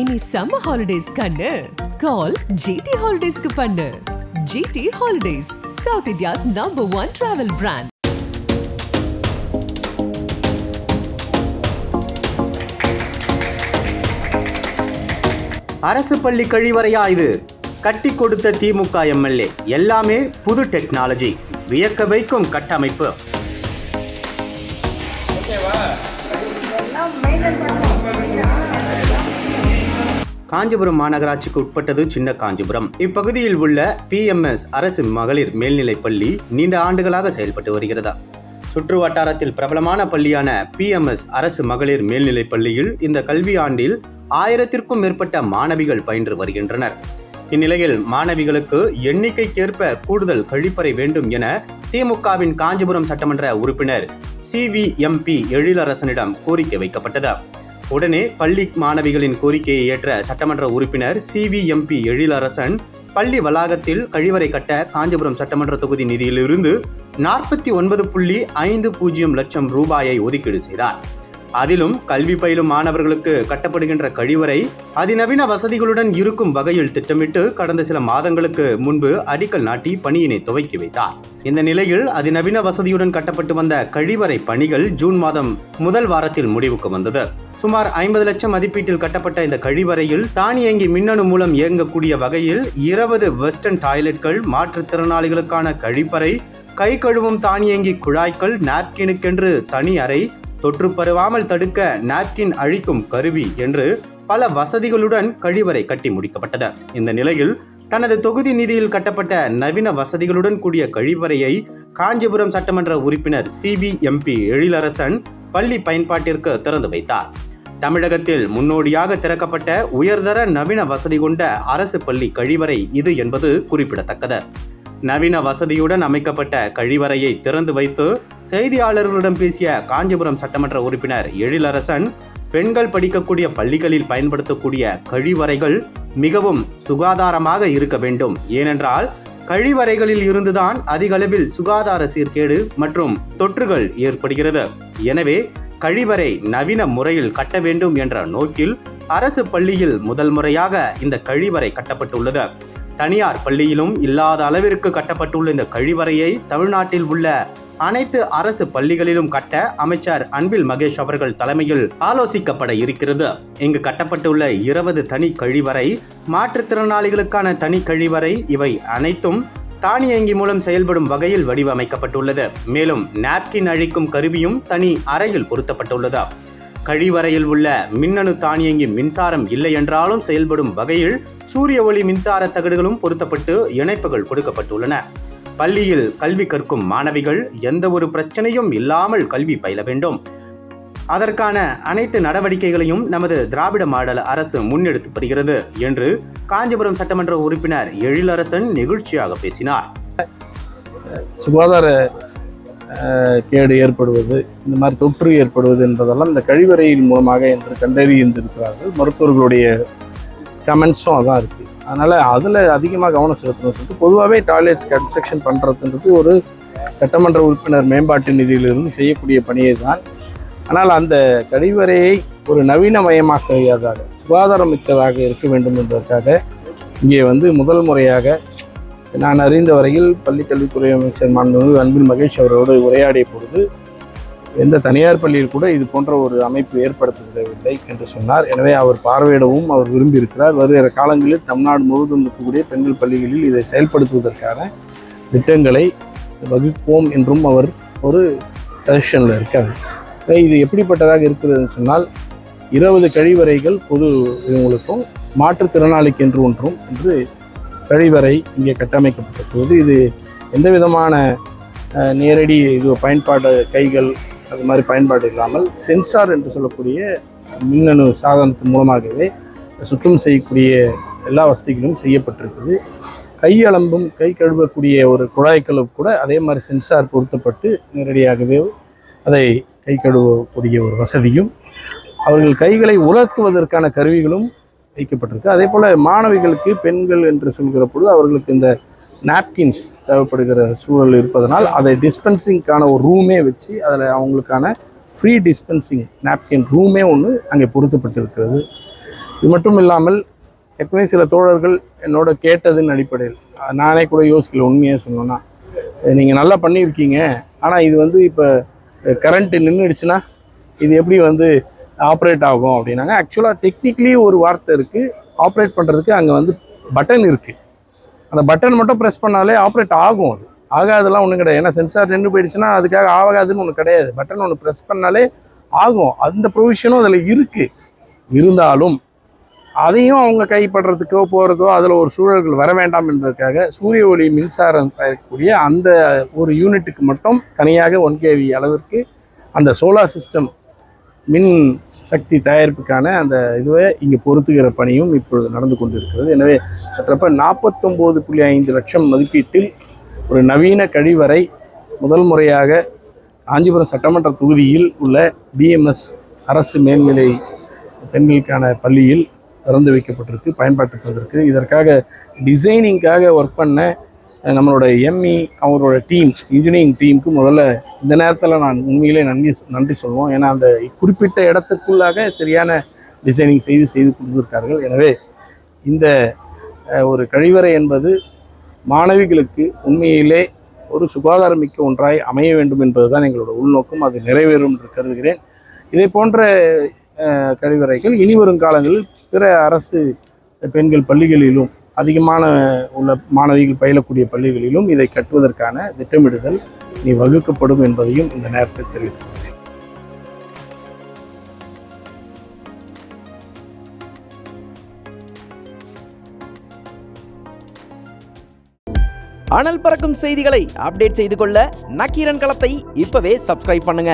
இனி summer holidays கண்ணு. கால் GT ஹாலிடேஸ்க்கு பண்ணு. GT holidays south India's number one travel brand அரசு பள்ளி கழிவறையா இது? கட்டி கொடுத்த திமுக எம்எல்ஏ. எல்லாமே புது டெக்னாலஜி வியக்க வைக்கும் கட்டமைப்பு. காஞ்சிபுரம் மாநகராட்சிக்கு உட்பட்டது சின்ன காஞ்சிபுரம். இப்பகுதியில் உள்ள பிஎம்எஸ் அரசு மகளிர் மேல்நிலைப் பள்ளி நீண்ட ஆண்டுகளாக செயல்பட்டு வருகிறது? சுற்று வட்டாரத்தில் பிரபலமான பள்ளியான பிஎம்எஸ் அரசு மகளிர் மேல்நிலைப் பள்ளியில் இந்த கல்வி ஆண்டில் ஆயிரத்திற்கும் மேற்பட்ட மாணவிகள் பயின்று வருகின்றனர். இந்நிலையில் மாணவிகளுக்கு எண்ணிக்கைக்கேற்ப கூடுதல் கழிப்பறை வேண்டும் என திமுகவின் காஞ்சிபுரம் சட்டமன்ற உறுப்பினர் சிவிஎம்பி எழிலரசனிடம் கோரிக்கை வைக்கப்பட்டது. உடனே பள்ளி மாணவிகளின் கோரிக்கையை ஏற்ற சட்டமன்ற உறுப்பினர் சிவிஎம்பி எழிலரசன் பள்ளி வளாகத்தில் கழிவறை கட்ட காஞ்சிபுரம் சட்டமன்ற தொகுதி நிதியிலிருந்து நாற்பத்தி ஒன்பது புள்ளி ஐந்து பூஜ்ஜியம் லட்சம் ரூபாயை ஒதுக்கீடு செய்தார். அதிலும் கல்வி பயிலும் மாணவர்களுக்கு கட்டப்படுகின்ற கழிவறை அதிநவீன வசதிகளுடன் இருக்கும் வகையில் திட்டமிட்டு கடந்த சில மாதங்களுக்கு முன்பு அடிக்கல் நாட்டி பணியினை துவக்கி வைத்தார். இந்த நிலையில் அதிநவீன வசதியுடன் கட்டப்பட்டு வந்த கழிவறை பணிகள் ஜூன் மாதம் முதல் வாரத்தில் முடிவுக்கு வந்தது. சுமார் ஐம்பது லட்சம் மதிப்பீட்டில் கட்டப்பட்ட இந்த கழிவறையில் தானியங்கி மின்னணு மூலம் இயங்கக்கூடிய வகையில் இருபது வெஸ்டர்ன் டாய்லெட்கள் மாற்றுத்திறனாளிகளுக்கான கழிப்பறை கை கழுவும் தானியங்கி குழாய்கள் நாப்கினுக்கென்று தனி அறை தொற்று பரவாமல் தடுக்க நாப்கின் அழிக்கும் கருவி என்று பல வசதிகளுடன் கழிவறை கட்டி முடிக்கப்பட்டது. இந்த நிலையில் தனது தொகுதி நிதியில் கட்டப்பட்ட நவீன வசதிகளுடன் கூடிய கழிவறையை காஞ்சிபுரம் சட்டமன்ற உறுப்பினர் சிபிஎம்பி எழிலரசன் பள்ளி பயன்பாட்டிற்கு திறந்து வைத்தார். தமிழகத்தில் முன்னோடியாக திறக்கப்பட்ட உயர்தர நவீன வசதி கொண்ட அரசு பள்ளி கழிவறை இது என்பது குறிப்பிடத்தக்கது. நவீன வசதியுடன் அமைக்கப்பட்ட கழிவறையை திறந்து வைத்து செய்தியாளர்களிடம் பேசிய காஞ்சிபுரம் சட்டமன்ற உறுப்பினர் எழிலரசன் பெண்கள் படிக்கக்கூடிய பள்ளிகளில் பயன்படுத்தக்கூடிய கழிவறைகள் மிகவும் சுகாதாரமாக இருக்க வேண்டும். ஏனென்றால் கழிவறைகளில் இருந்துதான் அதிகளவில் சுகாதார சீர்கேடு மற்றும் தொற்றுகள் ஏற்படுகிறது. எனவே கழிவறை நவீன முறையில் கட்ட வேண்டும் என்ற நோக்கில் அரசு பள்ளியில் முதல் முறையாக இந்த கழிவறை கட்டப்பட்டுள்ளது. தனியார் பள்ளியிலும் இல்லாத அளவிற்கு கட்டப்பட்டுள்ள இந்த கழிவறையை தமிழ்நாட்டில் உள்ள அனைத்து அரசு பள்ளிகளிலும் கட்ட அமைச்சர் அன்பில் மகேஷ் அவர்கள் தலைமையில் ஆலோசிக்கப்பட இருக்கிறது. இங்கு கட்டப்பட்டுள்ள இருபது தனி கழிவறை மாற்றுத்திறனாளிகளுக்கான தனி கழிவறை இவை அனைத்தும் தானியங்கி மூலம் செயல்படும் வகையில் வடிவமைக்கப்பட்டுள்ளது. மேலும் நாப்கின் அழிக்கும் கருவியும் தனி அறையில் பொருத்தப்பட்டுள்ளது. கழிவறையில் உள்ள மின்னணு தானியங்கி மின்சாரம் இல்லை என்றாலும் செயல்படும் வகையில் சூரிய ஒளி மின்சார தகடுகளும் பொருத்தப்பட்டு இணைப்புகள் கொடுக்கப்பட்டுள்ளன. பள்ளியில் கல்வி கற்கும் மாணவிகள் எந்த ஒரு பிரச்சனையும் இல்லாமல் கல்வி பயில வேண்டும். அதற்கான அனைத்து நடவடிக்கைகளையும் நமது திராவிட மாடல் அரசு முன்னெடுத்து வருகிறது என்று காஞ்சிபுரம் சட்டமன்ற உறுப்பினர் எழிலரசன் நெகிழ்ச்சியாக பேசினார். சுகாதார கேடு ஏற்படுவது இந்த மாதிரி தொற்று ஏற்படுவது என்பதெல்லாம் இந்த கழிவறையின் மூலமாக என்று கண்டறிந்திருக்கிறார்கள். மருத்துவர்களுடைய கமெண்ட்ஸும் அதான் இருக்குது அதனால் அதில் அதிகமாக கவனம் செலுத்தணும்னு சொல்லிட்டு பொதுவாகவே டாய்லெட்ஸ் கன்ஸ்ட்ரக்ஷன் பண்ணுறதுன்றது ஒரு சட்டமன்ற உறுப்பினர் மேம்பாட்டு நிதியிலிருந்து செய்யக்கூடிய பணியை தான் ஆனால் அந்த கழிவறையை ஒரு நவீனமயமாக்கியதாக சுகாதாரமிக்கதாக இருக்க வேண்டும் என்பதற்காக இங்கே வந்து முதல் முறையாக நான் அறிந்த வரையில் பள்ளிக்கல்வித்துறை அமைச்சர் மாண்புமிகு அன்பில் மகேஷ் அவரோடு உரையாடிய பொழுது எந்த தனியார் பள்ளியில் கூட இது போன்ற ஒரு அமைப்பு ஏற்படுத்தப்படவில்லை என்று சொன்னார். எனவே அவர் பார்வையிடவும் அவர் விரும்பியிருக்கிறார். வருகிற காலங்களில் தமிழ்நாடு முழுவதும் இருக்கக்கூடிய பெண்கள் பள்ளிகளில் இதை செயல்படுத்துவதற்கான திட்டங்களை வகுப்போம் என்றும் அவர் ஒரு சஜஷனில் இருக்கார். இது எப்படிப்பட்டதாக இருக்கிறதுன்னு சொன்னால் இருபது கழிவறைகள் பொது இவங்களுக்கும் மாற்றுத்திறனாளிக்கு என்று ஒன்றும் என்று கழிவறை இங்கே கட்டமைக்கப்பட்டிருக்கிறது இது எந்த விதமான நேரடி இது பயன்பாடு கைகள் அது மாதிரி பயன்பாடு இல்லாமல் சென்சார் என்று சொல்லக்கூடிய மின்னணு சாதனத்தின் மூலமாகவே சுத்தம் செய்யக்கூடிய எல்லா வசதிகளும் செய்யப்பட்டிருக்குது. கையளம்பும் கை கழுவக்கூடிய ஒரு குழாய்களும் கூட அதே மாதிரி சென்சார் பொருத்தப்பட்டு நேரடியாகவே அதை கை கழுவக்கூடிய ஒரு வசதியும் அவர்கள் கைகளை உலர்த்துவதற்கான கருவிகளும் வைக்கப்பட்டிருக்கு. அதே போல் மாணவிகளுக்கு பெண்கள் என்று சொல்கிற பொழுது அவர்களுக்கு இந்த நாப்கின்ஸ் தேவைப்படுகிற சூழல் இருப்பதனால் அதை டிஸ்பென்சிங்க்கான ஒரு ரூமே வச்சு அதில் அவங்களுக்கான ஃப்ரீ டிஸ்பென்சிங் நாப்கின் ரூமே ஒன்று அங்கே பொருத்தப்பட்டிருக்கிறது. இது மட்டும் இல்லாமல் எப்பவுமே சில தோழர்கள் என்னோட கேட்டதின் அடிப்படையில் நானே கூட யோசிக்கல உண்மையாக சொன்னோன்னா நீங்கள் நல்லா பண்ணியிருக்கீங்க ஆனால் இது வந்து இப்போ கரண்ட்டு நின்றுடுச்சுன்னா இது எப்படி வந்து ஆப்ரேட் ஆகும் அப்படின்னாங்க. ஆக்சுவலாக டெக்னிக்கலி ஒரு வார்த்தை இருக்குது ஆப்ரேட் பண்ணுறதுக்கு அங்கே வந்து பட்டன் இருக்குது அந்த பட்டன் மட்டும் ப்ரெஸ் பண்ணாலே ஆப்ரேட் ஆகும் அது. ஆகாதெல்லாம் ஒன்றும் கிடையாது. ஏன்னா சென்சார் நின்று போயிடுச்சுன்னா அதுக்காக ஆகாதுன்னு ஒன்று கிடையாது. பட்டன் ஒன்று ப்ரெஸ் பண்ணாலே ஆகும். அந்த ப்ரொவிஷனும் அதில் இருக்குது இருந்தாலும் அதையும் அவங்க கைப்படுறதுக்கோ போகிறதோ அதில் ஒரு சூழல்கள் வர வேண்டாம் என்பதற்காக சூரிய ஒளி மின்சாரம் தயாரிக்கக்கூடிய அந்த ஒரு யூனிட்டுக்கு மட்டும் தனியாக ஒன் கேவி அளவிற்கு அந்த சோலார் சிஸ்டம் மின் சக்தி தயாரிப்புக்கான அந்த இதுவை இங்கே பொருத்துகிற பணியும் இப்பொழுது நடந்து கொண்டிருக்கிறது. எனவே சற்றப்ப நாற்பத்தொம்போது புள்ளி ஐந்து லட்சம் மதிப்பீட்டில் ஒரு நவீன கழிவறை முதல் முறையாக காஞ்சிபுரம் சட்டமன்ற தொகுதியில் உள்ள பிஎம்எஸ் அரசு மேல்நிலை பெண்களுக்கான பள்ளியில் திறந்து வைக்கப்பட்டிருக்கு பயன்பாட்டுக்கு வந்திருக்கு. இதற்காக டிசைனிங்காக ஒர்க் பண்ண நம்மளோட எம்இ அவரோட டீம் இன்ஜினியரிங் டீமுக்கு முதல்ல இந்த நேரத்தில் நான் உண்மையிலே நன்றி நன்றி சொல்லுவோம். ஏன்னா அந்த குறிப்பிட்ட இடத்துக்குள்ளாக சரியான டிசைனிங் செய்து செய்து கொடுத்துருக்கார்கள். எனவே இந்த ஒரு கழிவறை என்பது மாணவிகளுக்கு உண்மையிலே ஒரு சுகாதாரமிக்க ஒன்றாய் அமைய வேண்டும் என்பதுதான் எங்களோட உள்நோக்கம். அது நிறைவேறும் என்று கருதுகிறேன். இதை போன்ற கழிவறைகள் இனி வரும் காலங்களில் பிற அரசு பெண்கள் பள்ளிகளிலும் அதிகமான உள்ள மாணவிகள் பயிலக்கூடிய பள்ளிகளிலும் இதை கட்டுவதற்கான திட்டமிடுதல் நீ வகுக்கப்படும் என்பதையும் இந்த நேரத்தில் தெரிவித்துக் கொள்கிறேன் அனல் பறக்கும் செய்திகளை அப்டேட் செய்து கொள்ள நக்கீரன் களத்தை இப்பவே சப்ஸ்கிரைப் பண்ணுங்க.